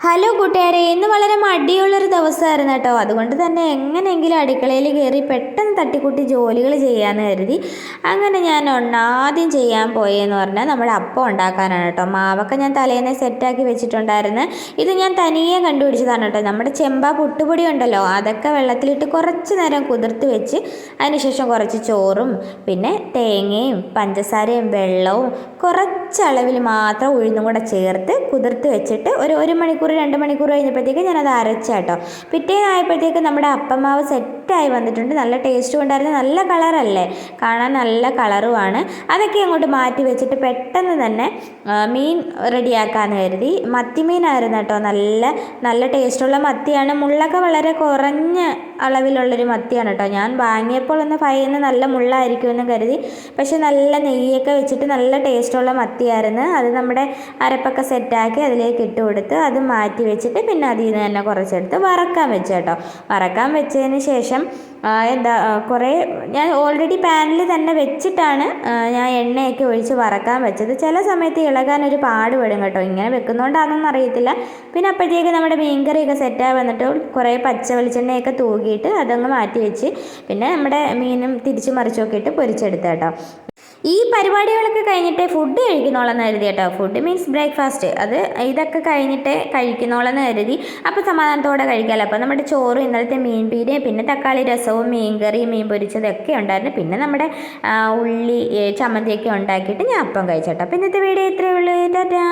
Hello കൂട്ടുകാരെ ഇന്ന് വളരെ മടിയുള്ളൊരു ദിവസമായിരുന്നു കേട്ടോ. അതുകൊണ്ട് തന്നെ എങ്ങനെയെങ്കിലും അടുക്കളയിൽ കയറി പെട്ടെന്ന് തട്ടിക്കൂട്ടി ജോലികൾ ചെയ്യാമെന്ന് കരുതി. അങ്ങനെ ഞാൻ ഒന്നാദ്യം ചെയ്യാൻ പോയെന്ന് പറഞ്ഞാൽ നമ്മുടെ അപ്പം ഉണ്ടാക്കാനാണ് കേട്ടോ. മാവൊക്കെ ഞാൻ തലേന്നെ സെറ്റാക്കി വെച്ചിട്ടുണ്ടായിരുന്നു. ഇത് ഞാൻ തനിയെ കണ്ടുപിടിച്ചതാണ് കേട്ടോ. നമ്മുടെ ചെമ്പ പുട്ടുപൊടി ഉണ്ടല്ലോ അതൊക്കെ വെള്ളത്തിലിട്ട് കുറച്ച് നേരം കുതിർത്ത് വെച്ച് അതിനുശേഷം കുറച്ച് ചോറും പിന്നെ തേങ്ങയും പഞ്ചസാരയും വെള്ളവും കുറച്ചളവിൽ മാത്രം ഉഴുന്നും കൂടെ ചേർത്ത് കുതിർത്ത് വെച്ചിട്ട് ഒരു ഒരു മണിക്കൂർ രണ്ട് മണിക്കൂർ കഴിഞ്ഞപ്പോഴത്തേക്ക് ഞാനത് അരച്ചാട്ടോ. പിറ്റേന്നായപ്പോഴത്തേക്ക് നമ്മുടെ അപ്പമാവ് സെറ്റായി വന്നിട്ടുണ്ട്. നല്ല ടേസ്റ്റും ഉണ്ടായിരുന്നു. നല്ല കളറല്ലേ കാണാൻ നല്ല കളറുമാണ് അതൊക്കെ അങ്ങോട്ട് മാറ്റി വെച്ചിട്ട് പെട്ടെന്ന് തന്നെ മീൻ റെഡിയാക്കാമെന്ന് കരുതി. മത്തിമീനായിരുന്നു കേട്ടോ. നല്ല നല്ല ടേസ്റ്റുള്ള മത്തിയാണ്. മുള്ളൊക്കെ വളരെ കുറഞ്ഞ അളവിലുള്ളൊരു മത്തിയാണ് കേട്ടോ. ഞാൻ വാങ്ങിയപ്പോൾ ഒന്ന് ഭയന്ന് നല്ല മുള്ളായിരിക്കുമെന്ന് കരുതി. പക്ഷെ നല്ല നെയ്യൊക്കെ വെച്ചിട്ട് നല്ല ടേസ്റ്റുള്ള മത്തിയായിരുന്നു. അത് നമ്മുടെ അരപ്പൊക്കെ സെറ്റാക്കി അതിലേക്ക് ഇട്ട് കൊടുത്ത് അത് മാറ്റി വെച്ചിട്ട് പിന്നെ അതിൽ നിന്ന് തന്നെ കുറച്ചെടുത്ത് വറക്കാൻ വെച്ചു കേട്ടോ. വറക്കാൻ വെച്ചതിന് ശേഷം ആ, എന്താ കുറേ ഞാൻ ഓൾറെഡി പാനിൽ തന്നെ വെച്ചിട്ടാണ് ഞാൻ എണ്ണയൊക്കെ ഒഴിച്ച് വറക്കാൻ വെച്ചത്. ചില സമയത്ത് ഇളകാൻ ഒരു പാട് പെടും കേട്ടോ. ഇങ്ങനെ വെക്കുന്നതുകൊണ്ടാണെന്നൊന്നും അറിയത്തില്ല. പിന്നെ അപ്പോഴത്തേക്ക് നമ്മുടെ മീൻകറിയൊക്കെ സെറ്റായി വന്നിട്ട് കുറേ പച്ച വെളിച്ചെണ്ണയൊക്കെ തൂകിയിട്ട് അതങ്ങ് മാറ്റി വെച്ച് പിന്നെ നമ്മുടെ മീനും തിരിച്ചു മറിച്ചൊക്കെ ഇട്ട് പൊരിച്ചെടുത്ത് കേട്ടോ ഈ പരിപാടികളൊക്കെ കഴിഞ്ഞിട്ട് ഫുഡ് കഴിക്കുന്നോളെന്ന് കരുതി കേട്ടോ. ഫുഡ് മീൻസ് ബ്രേക്ക്ഫാസ്റ്റ് അത് ഇതൊക്കെ കഴിഞ്ഞിട്ട് കഴിക്കുന്നോളെന്ന് കരുതി. അപ്പോൾ സമാധാനത്തോടെ കഴിക്കാമല്ലോ അപ്പോൾ നമ്മുടെ ചോറും ഇന്നലത്തെ മീൻ പീരയും പിന്നെ തക്കാളി രസവും മീൻ മീൻ പൊരിച്ചതൊക്കെ ഉണ്ടായിരുന്നു. പിന്നെ നമ്മുടെ ഉള്ളി ചമ്മന്തിയൊക്കെ ഉണ്ടാക്കിയിട്ട് ഞാൻ അപ്പം കഴിച്ചോട്ടോ. അപ്പോൾ ഇന്നത്തെ വീഡിയോ ഇത്രയേ ഉള്ളൂ. ടാറ്റാ.